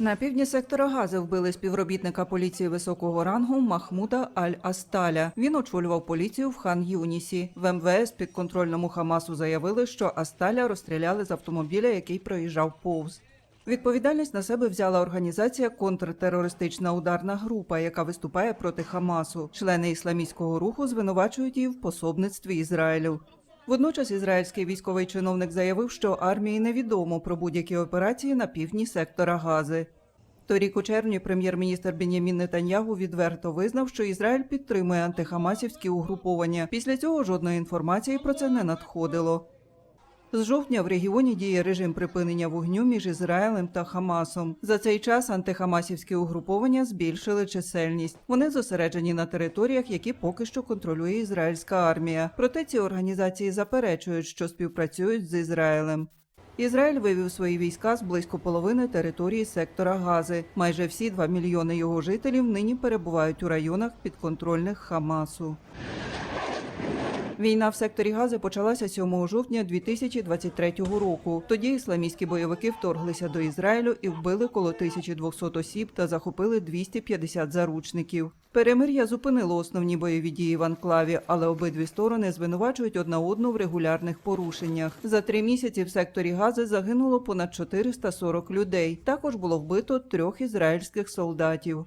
На півдні сектора Гази вбили співробітника поліції високого рангу Махмуда Аль-Асталя. Він очолював поліцію в хан Юнісі. В МВС підконтрольному Хамасу заявили, що Асталя розстріляли з автомобіля, який проїжджав повз. Відповідальність на себе взяла організація контртерористична ударна група, яка виступає проти Хамасу. Члени ісламістського руху звинувачують її в пособництві Ізраїлю. Водночас ізраїльський військовий чиновник заявив, що армії невідомо про будь-які операції на півдні сектора Гази. Торік у червні прем'єр-міністр Бенямін Нетаньягу відверто визнав, що Ізраїль підтримує антихамасівські угруповання. Після цього жодної інформації про це не надходило. З жовтня в регіоні діє режим припинення вогню між Ізраїлем та Хамасом. За цей час антихамасівські угруповання збільшили чисельність. Вони зосереджені на територіях, які поки що контролює ізраїльська армія. Проте ці організації заперечують, що співпрацюють з Ізраїлем. Ізраїль вивів свої війська з близько половини території сектора Гази. Майже всі 2 мільйони його жителів нині перебувають у районах підконтрольних Хамасу. Війна в секторі Гази почалася 7 жовтня 2023 року. Тоді ісламістські бойовики вторглися до Ізраїлю і вбили коло 1200 осіб та захопили 250 заручників. Перемир'я зупинило основні бойові дії в анклаві, але обидві сторони звинувачують одна одну в регулярних порушеннях. За три місяці в секторі Гази загинуло понад 440 людей. Також було вбито трьох ізраїльських солдатів.